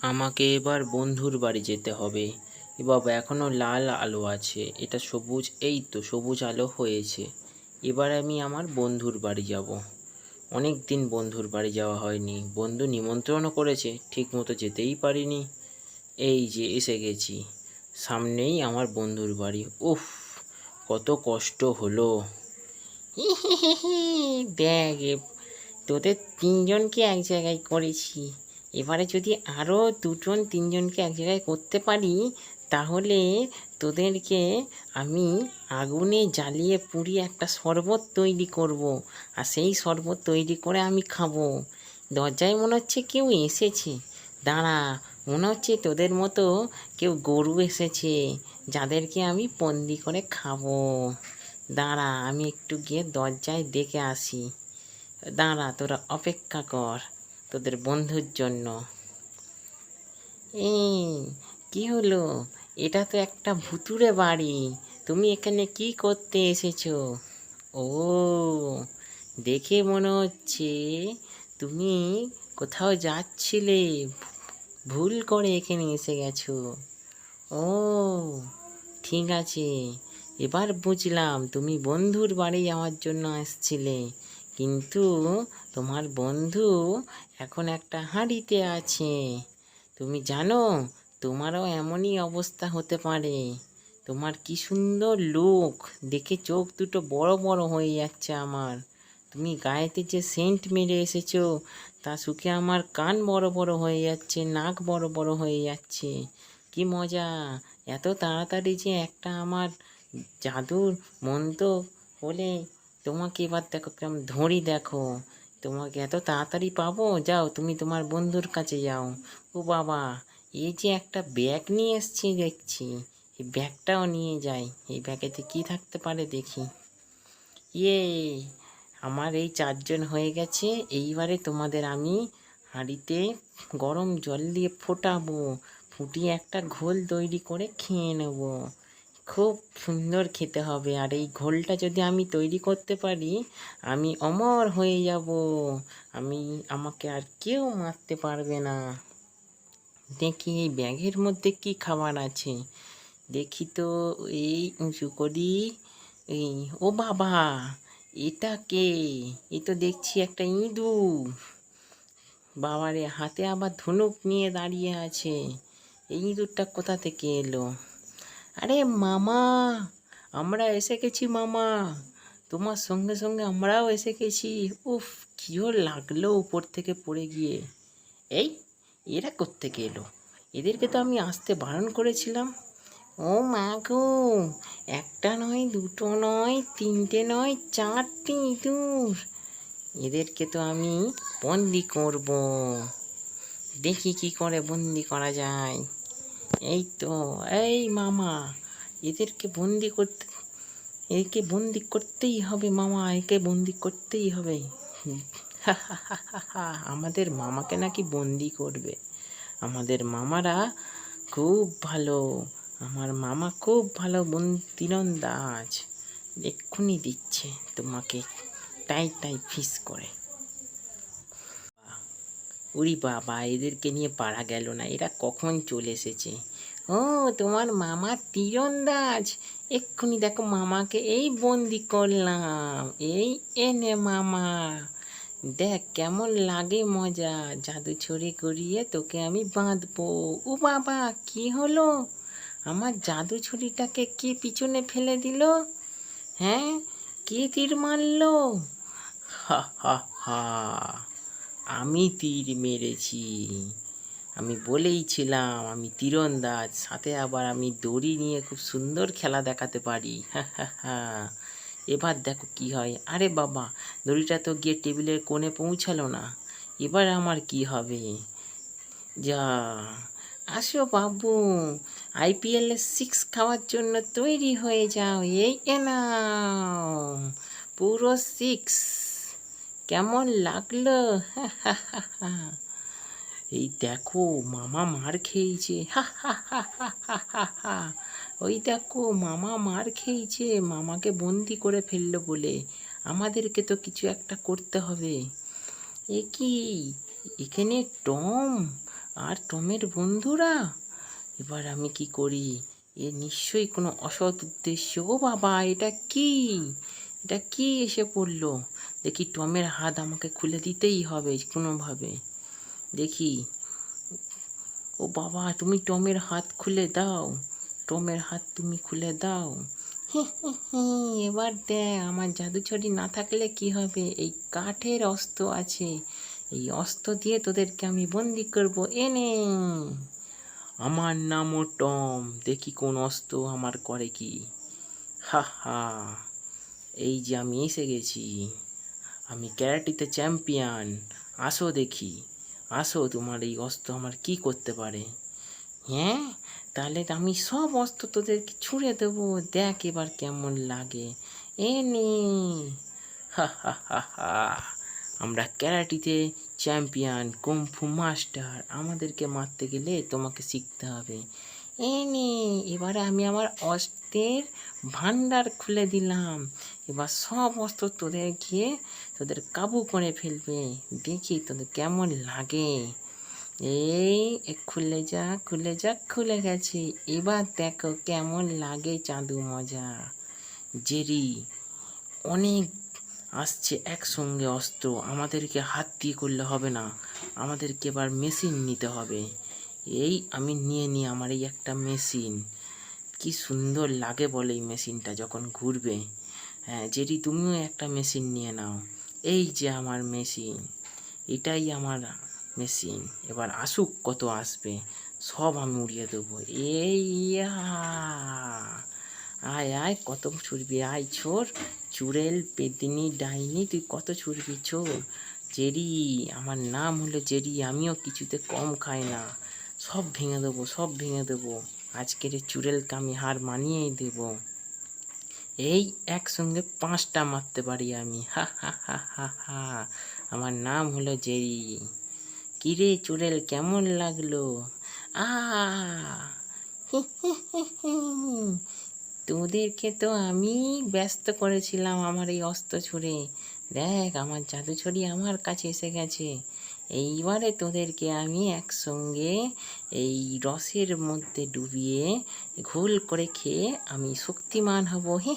আমাকে এবার বন্ধুর বাড়ি যেতে হবে। এ বাবা এখনও লাল আলো আছে। এটা সবুজ, এই তো সবুজ আলো হয়েছে। এবার আমি আমার বন্ধুর বাড়ি যাব। অনেক দিন বন্ধুর বাড়ি যাওয়া হয়নি। বন্ধু নিমন্ত্রণও করেছে ঠিক মতো যেতেই পারিনি। এই যে এসে গেছি। সামনেই আমার বন্ধুর বাড়ি। উফ, কত কষ্ট হলো। দেখ তোদের তিনজনকে এক জায়গায় করেছি। এবারে যদি আরও দুজন, তিনজনকে এক জায়গায় করতে পারি, তাহলে তোদেরকে আমি আগুনে জ্বালিয়ে পুড়িয়ে একটা শরবত তৈরি করব। আর সেই শরবত তৈরি করে আমি খাব। দরজায় মনে হচ্ছে কেউ এসেছে। দাঁড়া, মনে হচ্ছে তোদের মতো কেউ গরু এসেছে, যাদেরকে আমি বন্দি করে খাব। দাঁড়া, আমি একটু গিয়ে দরজায় দেখে আসি। দাঁড়া, তোরা অপেক্ষা কর। তোদের বন্ধুর জন্য। এই, কি হলো? এটা তো একটা ভুতুরে বাড়ি। তুমি এখানে কি করতে এসেছ? ও, দেখে মনে হচ্ছে তুমি কোথাও যাচ্ছিলে। ভুল করে এখানে এসে গেছো। ও, ঠিক আছে। এবার বুঝলাম তুমি বন্ধুর বাড়ি যাওয়ার জন্য আসছিলে। কিন্তু তোমার বন্ধু এখন একটা হাঁড়িতে আছে। তুমি জানো, তোমারও এমনই অবস্থা হতে পারে। তোমার কি সুন্দর লোক, দেখে চোখ দুটো বড় বড় হয়ে যাচ্ছে আমার। তুমি গায়েতে যে সেন্ট মেরে এসেছ, তা শুকে আমার কান বড় বড় হয়ে যাচ্ছে, নাক বড় বড় হয়ে যাচ্ছে। কি মজা, এত তাড়াতাড়ি যে একটা আমার জাদুর মন্ত্র বলে তোমাকে এবার দেখো কেমন ধরি দেখো। তোমাকে এত তাড়াতাড়ি পাবো? যাও, তুমি তোমার বন্ধুর কাছে যাও। ও বাবা, এই যে একটা ব্যাগ নিয়ে এসছি দেখছি। এই ব্যাগটাও নিয়ে যাই। এই ব্যাগেতে কি থাকতে পারে দেখি। ইয়ে আমার এই চারজন হয়ে গেছে। এইবারে তোমাদের আমি হাঁড়িতে গরম জল দিয়ে ফোটাবো। ফুটিয়ে একটা ঘোল তৈরি করে খেয়ে নেব। খুব সুন্দর খেতে হবে। আর এই ঘোলটা যদি আমি তৈরি করতে পারি, আমি অমর হয়ে যাব। আমি, আমাকে আর কেউ মারতে পারবে না। দেখি এই ব্যাগের মধ্যে কি খাবার আছে। দেখি তো এই উঁচু করি এই, ও বাবা, এটা কে? এই তো দেখছি একটা ইঁদুর। বাবারে, হাতে আবার ধনুক নিয়ে দাঁড়িয়ে আছে। এই ইঁদুরটা কোথা থেকে এলো? আরে মামা, আমরা এসে গেছি মামা। তোমার সঙ্গে সঙ্গে আমরাও এসে গেছি। উফ কিও লাগল উপর থেকে পড়ে গিয়ে। এই, এরা কোত্থেকে এলো? এদেরকে তো আমি আসতে বারণ করেছিলাম। ও মা গো, একটা নয়, দুটো নয়, তিনটে নয়, চারটে ইঁদুর। এদেরকে তো আমি বন্দি করব। দেখি কি করে বন্দি করা যায়। এই তো এই মামা, এদেরকে বন্দি করতে, একে বন্দি করতেই হবে মামা, একে বন্দি করতেই হবে। আমাদের মামাকে নাকি বন্দি করবে। আমাদের মামারা খুব ভালো, আমার মামা খুব ভালো বন, তীরন্দাজ। এক্ষুনি দিচ্ছে তোমাকে, টাই টাই, ফিস করে। উরি বাবা, এদেরকে নিয়ে পারা গেল না, এরা কখন চলে এসেছে? ও, তোমার মামা তীরন্দাজ। এক্ষুনি দেখো মামাকে, এই বন্দি করলাম, এই এনে মামা। দেখ, কেমন লাগে মজা, জাদু ছড়ি করিয়ে তোকে আমি বাঁধবো। ও বাবা, কি হলো? আমার জাদু ছড়িটাকে কে পিছনে ফেলে দিল? হ্যাঁ কে তীর মারলো? হা হা হা। আমি তীর মেরেছি। আমি বলেইছিলাম আমি তীরন্দাজ, সাথে আবার আমি দড়ি নিয়ে খুব সুন্দর খেলা দেখাতে পারি। এবার দেখো কি হয়। আরে বাবা, দড়িটা তো গিয়ে টেবিলের কোণে পৌঁছালো না। এবার আমার কি হবে? যা, আসো বাবু আইপিএল সিক্স খাওয়ার জন্য তৈরি হয়ে যাও। এই নাও। পুরো সিক্স। কেমন লাগল? এই দেখো, মামা মার খেয়েছে। ওই দেখো, মামা মার খেয়েছে। মামাকে বন্দি করে ফেলল বলে। আমাদেরকে তো কিছু একটা করতে হবে। এ কি? এখানে টম আর টমের বন্ধুরা? এবার আমি কি করি? এ নিশ্চয়ই কোনো অসৎ উদ্দেশ্য ও বাবা। এটা কি? এটা কি এসে পড়ল? দেখি টমের হাত আমাকে খুলে দিতেই হবে কোনোভাবে। দেখি, ও বাবা, তুমি টমের হাত খুলে দাও। টমের হাত তুমি খুলে দাও। এবার দেখ, আমার জাদুছড়ি না থাকলে কি হবে? এই কাঠের অস্ত্র আছে। এই অস্ত্র দিয়ে তোদেরকে আমি বন্দি করব। এনে আমার নামও টম। দেখি কোন অস্ত্র আমার করে কি। হা হা, এই যে আমি এসে গেছি। আমি ক্যারাটিতে চ্যাম্পিয়ন। আসো দেখি। আসো, তোমার এই অস্ত্র আমার কি করতে পারে? হ্যাঁ? তাহলে আমি সব অস্ত্র তোদেরকে ছুঁড়ে দেবো। দেখ এবার কেমন লাগে। এ নে। আমরা ক্যারাটিতে চ্যাম্পিয়ন, কুম্ফু মাস্টার। আমাদেরকে মারতে গেলে তোমাকে শিখতে হবে। এ নে, এবারে আমি আমার অস্ত্রের ভান্ডার খুলে দিলাম। এবার সব অস্ত্র তোদের গিয়ে তোদের কাবু করে ফেলবে। দেখি তোদের কেমন লাগে। এই খুলে যা খুলে যা, খুলে গেছে। এবার দেখো কেমন লাগে চাঁদু মজা। জেরি, অনেক আসছে একসঙ্গে অস্ত্র। আমাদেরকে হাত দিয়ে করলে হবে না। আমাদেরকে এবার মেশিন নিতে হবে। এই আমি নিয়ে নিই আমার এই একটা মেশিন। কি সুন্দর লাগে বলে এই মেশিনটা যখন ঘুরবে। হ্যাঁ জেরি, তুমিও একটা মেশিন নিয়ে নাও। এই যে আমার মেশিন এটাই আমার মেশিন এবার আসুক কত আসবে, সব আমি উড়িয়ে দেবো। এই! আয় আয়, কত ছুড়বি? আয় ছোর চুড়েল পেদিনি ডাইনি, তুই কত ছুড়বি ছোর জেরি, আমার নাম হলো জেরি, আমিও কিছুতে কম খাই না। সব ভেঙে দেবো, সব ভেঙে দেবো। আজকের এই চুড়েলকে আমি হার মানিয়েই দেবো। এই একসঙ্গে পাঁচটা মারতে পারি আমি। হা হা হা হা হা। আমার নাম হলো জেরি। কিরে চুড়েল, কেমন লাগল? আ। তোদেরকে তো আমি ব্যস্ত করেছিলাম আমার এই অস্ত্র ছুঁড়ে। দেখ, আমার জাদু ছড়ি আমার কাছে এসে গেছে। এইবারে তোদেরকে আমি একসঙ্গে এই রসের মধ্যে ডুবিয়ে ঘোল করে খেয়ে আমি শক্তিমান হব। হে।